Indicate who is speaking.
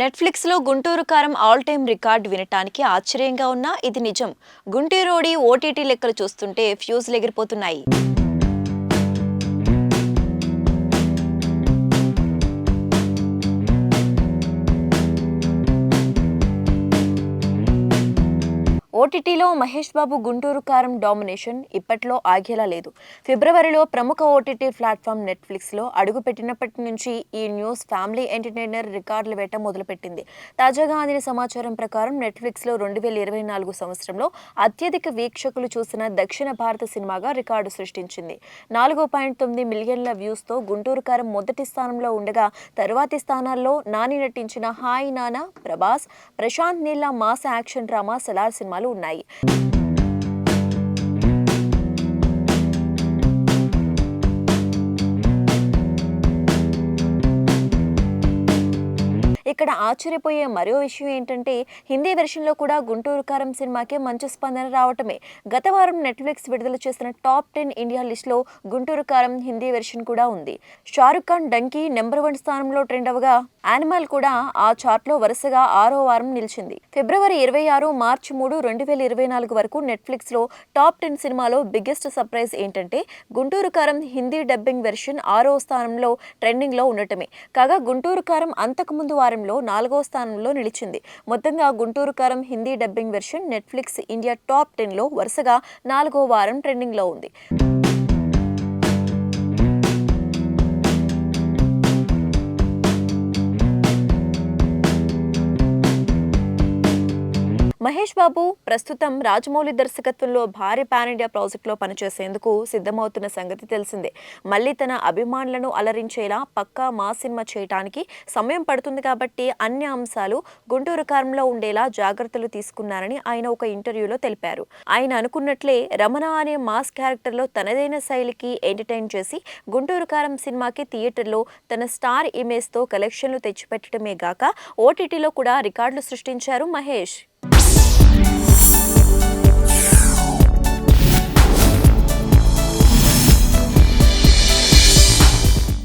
Speaker 1: నెట్ఫ్లిక్స్లో గుంటూరు కారం all time record వినటానికి ఆశ్చర్యంగా ఉన్నా ఇది నిజం. గుంటూరోడి ఓటీటీ లెక్కలు చూస్తుంటే ఫ్యూజ్లు ఎగిరిపోతున్నాయి. ఓటీటీలో మహేష్ బాబు గుంటూరు కారం డామినేషన్ ఇప్పట్లో ఆగేలా లేదు. ఫిబ్రవరిలో ప్రముఖ ఓటీటీ ప్లాట్ఫామ్ నెట్ఫ్లిక్స్లో అడుగుపెట్టినప్పటి నుంచి ఈ న్యూస్ ఫ్యామిలీ ఎంటర్టైనర్ రికార్డుల వేట మొదలుపెట్టింది. తాజాగా అందిన సమాచారం ప్రకారం నెట్ఫ్లిక్స్లో రెండు వేల ఇరవై నాలుగు సంవత్సరంలో అత్యధిక వీక్షకులు చూసిన దక్షిణ భారత సినిమాగా రికార్డు సృష్టించింది. నాలుగు పాయింట్ తొమ్మిది మిలియన్ల వ్యూస్తో గుంటూరు కారం మొదటి స్థానంలో ఉండగా తరువాతి స్థానాల్లో నాని నటించిన హాయ్ నానా ప్రభాస్ ప్రశాంత్ నీళ్ళ మాస్ యాక్షన్ డ్రామా సలార్ సినిమాలు ఉన్నాయి. ఇక్కడ ఆశ్చర్యపోయే మరో విషయం ఏంటంటే హిందీ వెర్షన్లో కూడా గుంటూరు కారం సినిమాకే మంచి స్పందన రావటమే. గత వారం నెట్ఫ్లిక్స్ విడుదల చేసిన టాప్ టెన్ ఇండియా లిస్ట్లో గుంటూరు కారం హిందీ వెర్షన్ కూడా ఉంది. షారుఖ్ ఖాన్ డంకీ నెంబర్ వన్ స్థానంలో ట్రెండ్ అవగా యానిమల్ కూడా ఆ చార్ట్లో వరుసగా ఆరో వారం నిలిచింది. ఫిబ్రవరి ఇరవై ఆరు మార్చి మూడు రెండు వేల ఇరవై నాలుగు వరకు నెట్ఫ్లిక్స్లో టాప్ టెన్ సినిమాలో బిగ్గెస్ట్ సర్ప్రైజ్ ఏంటంటే గుంటూరు కారం హిందీ డబ్బింగ్ వెర్షన్ ఆరో స్థానంలో ట్రెండింగ్లో ఉండటమే. కాగా గుంటూరు కారం అంతకుముందు వారంలో నాలుగో స్థానంలో నిలిచింది. మొత్తంగా Guntur Kaaram Hindi dubbing version Netflix India top టెన్లో వరుసగా నాలుగో వారం ట్రెండింగ్లో ఉంది. మహేష్ బాబు ప్రస్తుతం రాజమౌళి దర్శకత్వంలో భారీ పాన్ ఇండియా ప్రాజెక్టులో పనిచేసేందుకు సిద్ధమవుతున్న సంగతి తెలిసిందే. మళ్ళీ తన అభిమానులను అలరించేలా పక్కా మా సినిమా చేయటానికి సమయం పడుతుంది కాబట్టి అన్ని అంశాలు గుంటూరు కారంలో ఉండేలా జాగ్రత్తలు తీసుకున్నారని ఆయన ఒక ఇంటర్వ్యూలో తెలిపారు. ఆయన అనుకున్నట్లే రమణ అనే మాస్ క్యారెక్టర్లో తనదైన శైలికి ఎంటర్టైన్ చేసి గుంటూరు కారం సినిమాకి థియేటర్లో తన స్టార్ ఇమేజ్తో కలెక్షన్లు తెచ్చిపెట్టడమే గాక ఓటీటీలో కూడా రికార్డులు సృష్టించారు మహేష్.